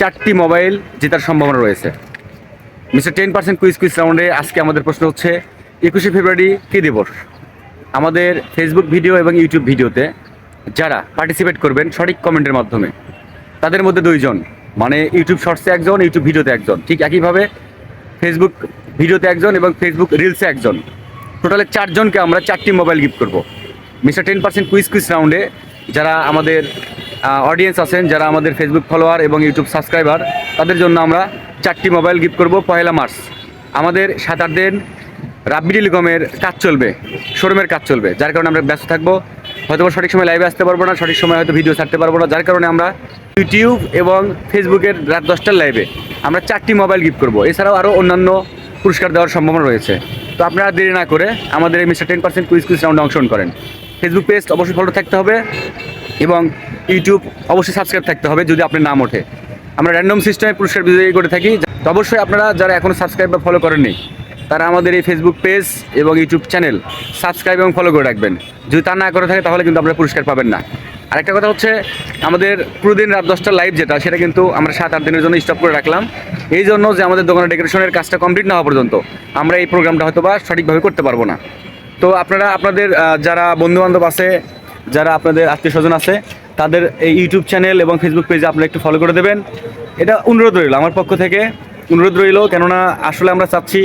চারটি মোবাইল জেতার সম্ভাবনা রয়েছে। Mister ten percent quiz quiz রাউন্ডে আজকে আমাদের প্রশ্ন হচ্ছে, একুশে ফেব্রুয়ারি কী দিবস আমাদের ফেসবুক ভিডিও এবং ইউটিউব ভিডিওতে যারা পার্টিসিপেট করবেন সঠিক কমেন্টের মাধ্যমে, তাদের মধ্যে দুইজন মানে ইউটিউব শর্টসে একজন ইউটিউব ভিডিওতে একজন। ঠিক একইভাবে ফেসবুক ভিডিওতে একজন এবং ফেসবুক রিলসে একজন। টোটালে চারজনকে আমরা চারটি মোবাইল গিফট করব। Mister ten percent quiz quiz রাউন্ডে যারা আমাদের অডিয়েন্স আছেন যারা আমাদের ফেসবুক ফলোয়ার এবং ইউটিউব সাবস্ক্রাইবার তাদের জন্য আমরা চারটি মোবাইল গিফট করব, পয়লা মার্চ। আমাদের সাত আট দিন রাব্বি টেলিকমের কাজ চলবে, শোরুমের কাজ চলবে, যার কারণে আমরা ব্যস্ত থাকব। হয়তো সঠিক সময় লাইভে আসতে পারব না, সঠিক সময় হয়তো ভিডিও ছাড়তে পারব না, যার কারণে আমরা ইউটিউব এবং ফেসবুকের রাত দশটার লাইভে আমরা চারটি মোবাইল গিফট করব। এছাড়াও আরও অন্যান্য পুরস্কার দেওয়ার সম্ভাবনা রয়েছে। তো আপনারা দেরি না করে আমাদের এই mister ten percent quiz quiz রাউন্ডে অংশগ্রহণ করেন। ফেসবুক পেজ অবশ্যই ফলো থাকতে হবে। এবং ইউটিউব অবশ্যই সাবস্ক্রাইব থাকতে হবে যদি আপনার নাম ওঠে। আমরা র্যান্ডম সিস্টেমে পুরস্কার বিজয়ী করে থাকি। তো অবশ্যই আপনারা যারা এখনও সাবস্ক্রাইব বা ফলো করেননি, তারা আমাদের এই ফেসবুক পেজ এবং ইউটিউব চ্যানেল সাবস্ক্রাইব এবং ফলো করে রাখবেন। যদি তা না করে থাকে তাহলে কিন্তু আপনারা পুরস্কার পাবেন না। আরেকটা কথা হচ্ছে, আমাদের পুরো দিন রাত দশটা লাইভ যেটা, সেটা কিন্তু আমরা সাত আট দিনের জন্য স্টপ করে রাখলাম। এই জন্য যে আমাদের দোকানের ডেকোরেশনের কাজটা কমপ্লিট না হওয়া পর্যন্ত আমরা এই প্রোগ্রামটা হয়তো বা সঠিকভাবে করতে পারব না। তো আপনারা, আপনাদের যারা বন্ধুবান্ধব আছে যারা আপনাদের আত্মীয় স্বজন আছে, তাদের এই ইউটিউব চ্যানেল এবং ফেসবুক পেজে আপনারা একটু ফলো করে দেবেন। এটা অনুরোধ রইল আমার পক্ষ থেকে। অনুরোধ রইল কেননা আসলে আমরা চাচ্ছি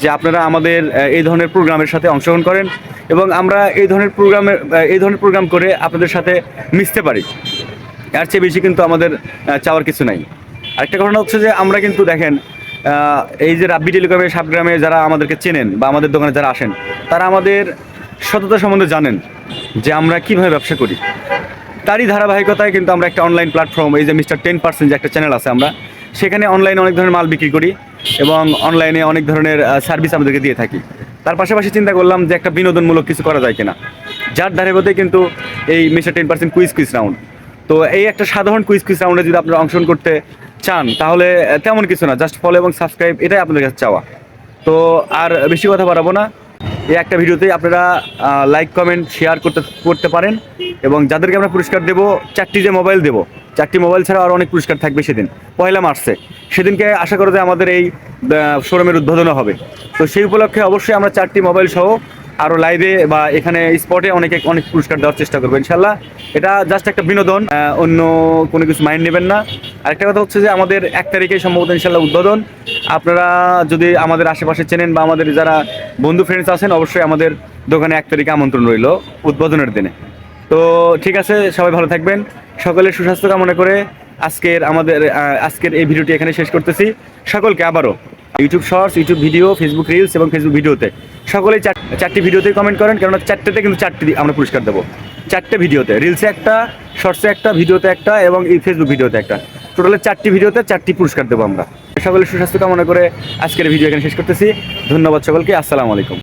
যে আপনারা আমাদের এই ধরনের প্রোগ্রামের সাথে অংশগ্রহণ করেন এবং আমরা এই ধরনের প্রোগ্রামের এই ধরনের প্রোগ্রাম করে আপনাদের সাথে মিশতে পারি। এর চেয়ে বেশি কিন্তু আমাদের চাওয়ার কিছু নাই। আরেকটা ঘটনা হচ্ছে যে আমরা কিন্তু দেখেন এই যে রাব্বি টেলিকমের সাবগ্রামে যারা আমাদেরকে চেনেন বা আমাদের দোকানে যারা আসেন, তারা আমাদের সততা সম্বন্ধে জানেন। যে আমরা কীভাবে ব্যবসা করি। তারই ধারাবাহিকতায় কিন্তু আমরা একটা অনলাইন প্ল্যাটফর্ম এই যে মিস্টার টেন পার্সেন্ট যে একটা চ্যানেল আছে আমরা, সেখানে অনলাইনে অনেক ধরনের মাল বিক্রি করি এবং অনলাইনে অনেক ধরনের সার্ভিস আমাদেরকে দিয়ে থাকি। তার পাশাপাশি চিন্তা করলাম যে একটা বিনোদনমূলক কিছু করা যায় কিনা। যার ধারাবাহিকতায় কিন্তু এই mister ten percent quiz quiz round তো এই একটা সাধারণ কুইজ কুইজ রাউন্ডে যদি আপনারা অংশগ্রহণ করতে চান, তাহলে তেমন কিছু না জাস্ট ফলো এবং সাবস্ক্রাইব এটাই আপনাদের কাছে চাওয়া। তো আর বেশি কথা বাড়াবো না। এই একটা ভিডিওতেই আপনারা লাইক কমেন্ট শেয়ার করতে করতে পারেন এবং যাদেরকে আমরা পুরস্কার দেবো, চারটি যে মোবাইল দেবো, চারটি মোবাইল ছাড়া আরও অনেক পুরস্কার থাকবে সেদিন, পয়লা মার্চে। সেদিনকে আশা করা যায় আমাদের এই শোরুমের উদ্বোধনও হবে। তো সেই উপলক্ষে অবশ্যই আমরা চারটি মোবাইল সহ আরও লাইভে বা এখানে স্পটে অনেকে অনেক পুরস্কার দেওয়ার চেষ্টা করব ইনশাল্লাহ এটা জাস্ট একটা বিনোদন অন্য কোনো কিছু মাইন্ড নেবেন না। আরেকটা কথা হচ্ছে যে আমাদের এক তারিখে সম্ভবত ইনশাল্লাহ উদ্বোধন। আপনারা যদি আমাদের আশেপাশে চেনেন বা আমাদের যারা বন্ধু ফ্রেন্ডস আছেন, অবশ্যই আমাদের দোকানে এক তারিখে আমন্ত্রণ রইল উদ্বোধনের দিনে। তো ঠিক আছে, সবাই ভালো থাকবেন। সকলের সুস্বাস্থ্য কামনা করে আজকের আমাদের আজকের এই ভিডিওটি এখানে শেষ করতেছি। সকলকে আবারও YouTube shorts YouTube video Facebook reels এবং ফেসবুক ভিডিওতে সকলেই চার- চারটি ভিডিওতেই কমেন্ট করেন, কেননা চারটেতে কিন্তু চারটি আমরা পুরস্কার দেবো। চারটে ভিডিওতে রিলসে একটা শর্টসে একটা ভিডিওতে একটা এবং এই ফেসবুক ভিডিওতে একটা। টোটালে চারটি ভিডিওতে চারটি পুরস্কার দেবো আমরা। সকলের সুস্বাস্থ্য কামনা করে আজকের ভিডিও এখানে শেষ করতেছি। ধন্যবাদ সকলকে। আসসালামু আলাইকুম।